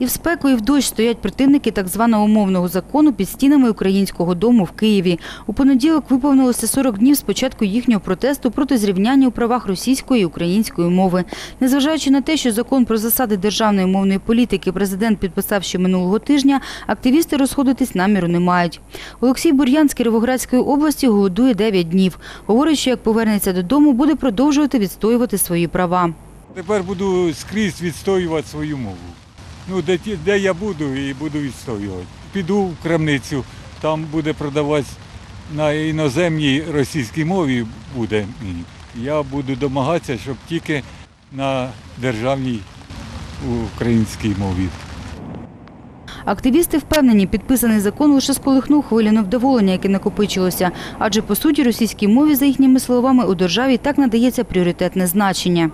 І в спеку, і в дощ стоять противники так званого мовного закону під стінами українського дому в Києві. У понеділок виповнилося 40 днів з початку їхнього протесту проти зрівняння у правах російської і української мови. Незважаючи на те, що закон про засади державної мовної політики президент підписав ще минулого тижня, активісти розходитись наміру не мають. Олексій Бур'ян з Кіровоградської області голодує 9 днів. Говорить, що як повернеться додому, буде продовжувати відстоювати свої права. Тепер буду скрізь відстоювати свою мову. Ну, де, де я буду і буду відстоювати. Піду в крамницю, там буде продавати на іноземній російській мові буде. Я буду домагатися, щоб тільки на державній українській мові. Активісти впевнені, підписаний закон лише сколихнув хвилю невдоволення, яке накопичилося. Адже, по суті, російській мові, за їхніми словами, у державі так надається пріоритетне значення.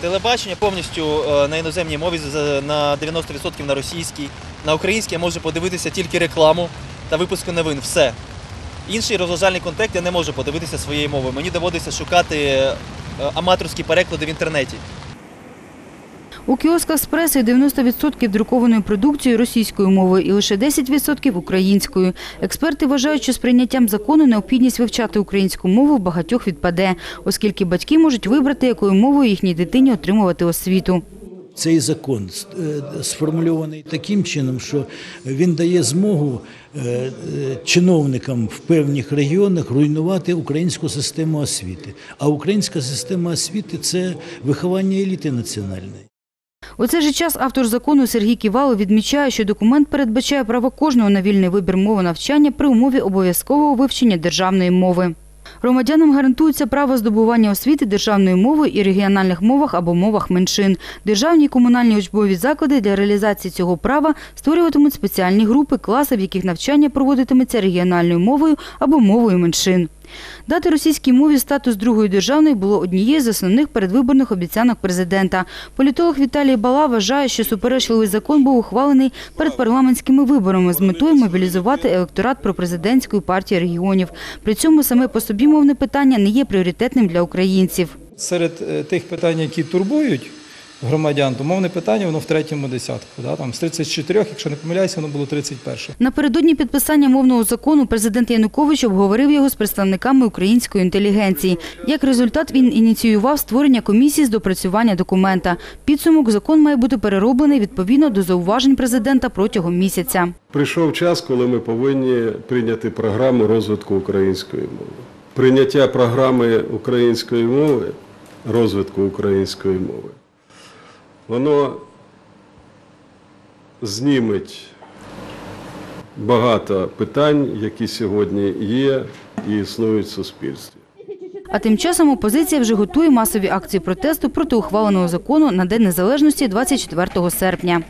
Телебачення повністю е, на іноземній мові, на 90% на російській. На українській я можу подивитися тільки рекламу та випуску новин. Все. Інший розважальний контент я не можу подивитися своєю мовою. Мені доводиться шукати е, аматорські переклади в інтернеті. У кіосках з пресою 90% друкованої продукції російською мовою і лише 10% українською. Експерти вважають, що з прийняттям закону необхідність вивчати українську мову в багатьох відпаде, оскільки батьки можуть вибрати, якою мовою їхній дитині отримувати освіту. Цей закон е, сформульований таким чином, що він дає змогу е, чиновникам в певних регіонах руйнувати українську систему освіти. А українська система освіти це виховання еліти національної. У цей же час автор закону Сергій Ківало відмічає, що документ передбачає право кожного на вільний вибір мови навчання при умові обов'язкового вивчення державної мови. Громадянам гарантується право здобування освіти державною мовою і регіональних мовах або мовах меншин. Державні і комунальні учбові заклади для реалізації цього права створюватимуть спеціальні групи, класи, в яких навчання проводитиметься регіональною мовою або мовою меншин. Дати російській мові статус другої державної було однією з основних передвиборних обіцянок президента. Політолог Віталій Бала вважає, що суперечливий закон був ухвалений перед парламентськими виборами з метою мобілізувати електорат пропрезидентської партії регіонів. При цьому саме по собі мовне питання не є пріоритетним для українців. серед е, тих питань, які турбують громадян, то мовне питання воно в третьому десятку. Да? Там з 34, якщо не помиляюся, воно було 31. Напередодні підписання мовного закону президент Янукович обговорив його з представниками української інтелігенції. Як результат, він ініціював створення комісії з допрацювання документа. Підсумок закон має бути перероблений відповідно до зауважень президента протягом місяця. Прийшов час, коли ми повинні прийняти програму розвитку української мови. Прийняття програми української мови, розвитку української мови, воно зніметь багато питань, які сьогодні є і існують в суспільстві. А тим часом опозиція вже готує масові акції протесту проти ухваленого закону на День Незалежності 24 серпня.